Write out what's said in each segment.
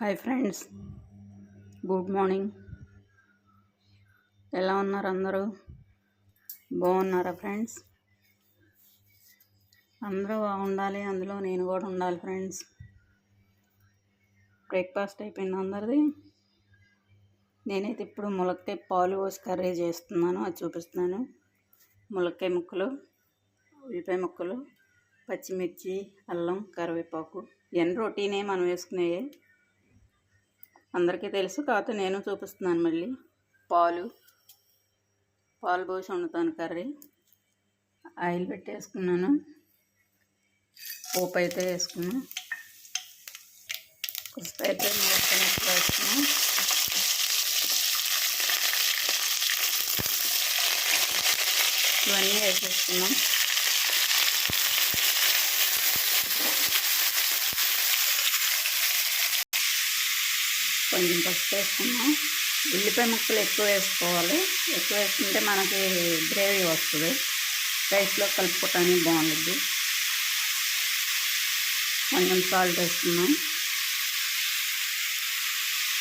Hi friends. Good morning. ఎలా ఉన్నారు అందరూ? బాగున్నారా ఫ్రెండ్స్? అందరూ బాగుండాలి అందులో నేను కూడా ఉండాలి ఫ్రెండ్స్. బ్రేక్ఫాస్ట్ అయిపోయింది అందరిది. నేనైతే ఇప్పుడు ములక్కాయ పాలు పోసి కర్రీ చేస్తున్నాను అది చూపిస్తున్నాను. ములక్కాయ ముక్కలు ఉల్లిపాయ ముక్కలు పచ్చిమిర్చి అల్లం కరివేపాకు. ఎన్ని రొటీనే మనం వేసుకునేవి అందరికీ తెలుసు. కాకపోతే నేను చూపిస్తున్నాను మళ్ళీ. పాలు. పాలు పోసి వండుతాను కర్రీ. ఆయిల్ పెట్టేసుకున్నాను. పోపు అయితే వేసుకున్నాను కుస్త అయితే వేసుకున్నాను ఇవన్నీ వేసేసుకున్నాం. కొంచెం పసుపు వేసుకున్నాం. ఉల్లిపాయ ముక్కలు ఎక్కువ వేసుకోవాలి. ఎక్కువ వేసుకుంటే మనకి గ్రేవీ వస్తుంది. రైస్లో కలుపుకోవటానికి బాగుంటుంది. కొంచెం సాల్ట్ వేసుకున్నాం.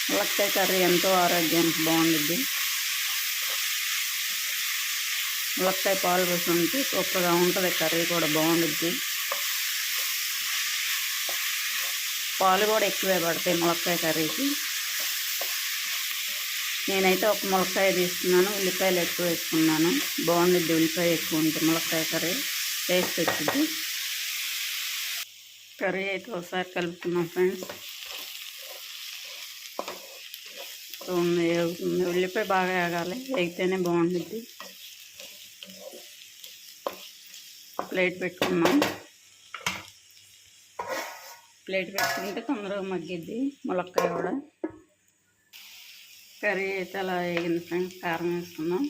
ములక్కాయ కర్రీ ఎంతో ఆరోగ్యానికి బాగుంటుంది. ములక్కాయ పాలు పోసి ఉంటే సూపర్గా ఉంటుంది. కర్రీ కూడా బాగుంటుంది. పాలు కూడా ఎక్కువే పడతాయి ములక్కాయ కర్రీకి. నేనైతే ఒక ములక్కాయ తీసుకున్నాను ఉల్లిపాయలు ఎక్కువ వేసుకున్నాను. బాగుంటుంది ఉల్లిపాయ ఎక్కువ ఉంటుంది ములక్కాయ కర్రీ. టేస్ట్ వచ్చింది. కర్రీ అయితే ఒకసారి కలుపుకున్నాం ఫ్రెండ్స్. ఉల్లిపాయ బాగా వేగాలి. వేగితేనే బాగుంటుంది ప్లేట్ పెట్టుకున్నాం ప్లేట్ పెట్టుకుంటే తొందరగా మగ్గిద్ది ములక్కాయ కూడా. కర్రీ అయితే అలా వేగిన ఫ్రెండ్స్ కారం వేసుకుందాం.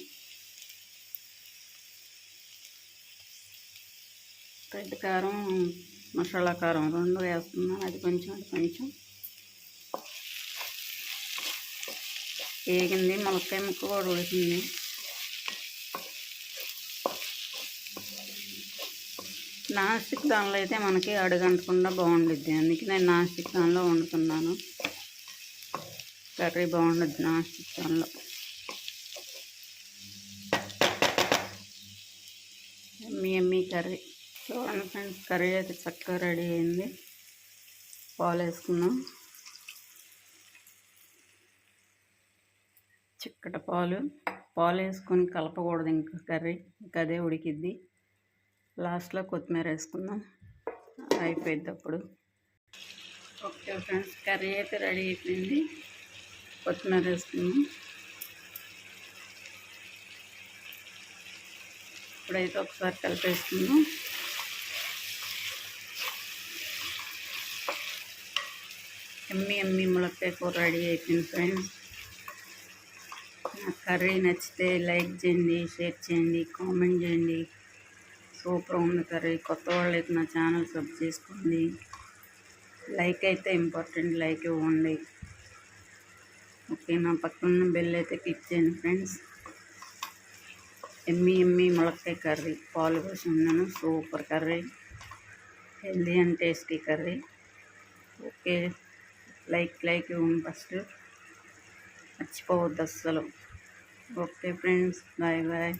రెడ్ కారం మసాలా కారం రెండు వేస్తున్నాను అది కొంచెం అది కొంచెం. వేగింది ములక్కాయ ముక్క కూడా ఉడికింది నాస్టిక్ దానిలో అయితే మనకి అడుగంటకుండా బాగుండిద్ది. అందుకే నేను నాస్టిక్ దానిలో వండుతున్నాను. కర్రీ బాగుండదు నా చికెన్లో ఎమ్మి ఎమ్మి కర్రీ. చూడండి ఫ్రెండ్స్ కర్రీ అయితే చక్కగా రెడీ అయింది. పాలు వేసుకున్నాం చిక్కట పాలు. పాలు వేసుకొని కలపకూడదు ఇంకా కర్రీ. ఇంకా అదే ఉడికిద్ది. లాస్ట్లో కొత్తిమీర వేసుకుందాం. అయిపోయిద్ది అప్పుడు. ఓకే ఫ్రెండ్స్ కర్రీ అయితే రెడీ అయిపోయింది. కొత్తిమీర వేసుకున్నాం ఇప్పుడైతే ఒకసారి కలిపేసుకుందాం. ఎమ్మి ఎమ్మి ములక్కాయ కూర రెడీ అయిపోయింది ఫ్రెండ్స్. నా కర్రీ నచ్చితే లైక్ చేయండి షేర్ చేయండి కామెంట్ చేయండి. సూపర్ ఉంది కర్రీ. కొత్త వాళ్ళు అయితే నా ఛానల్ సబ్ చేసుకోండి. లైక్ అయితే ఇంపార్టెంట్ లైక్ ఇవ్వండి. ఓకే నా పక్కన బెల్ అయితే క్లిక్ చేయండి ఫ్రెండ్స్ ఎమ్మి ఎమ్మి ములక్కాయ కర్రీ పాలు పోసి ఉన్నాను. Super curry. Healthy and tasty curry. Okay like like ఇవ్వండి ఫస్ట్ మర్చిపోవద్దు అస్సలు. Okay friends bye bye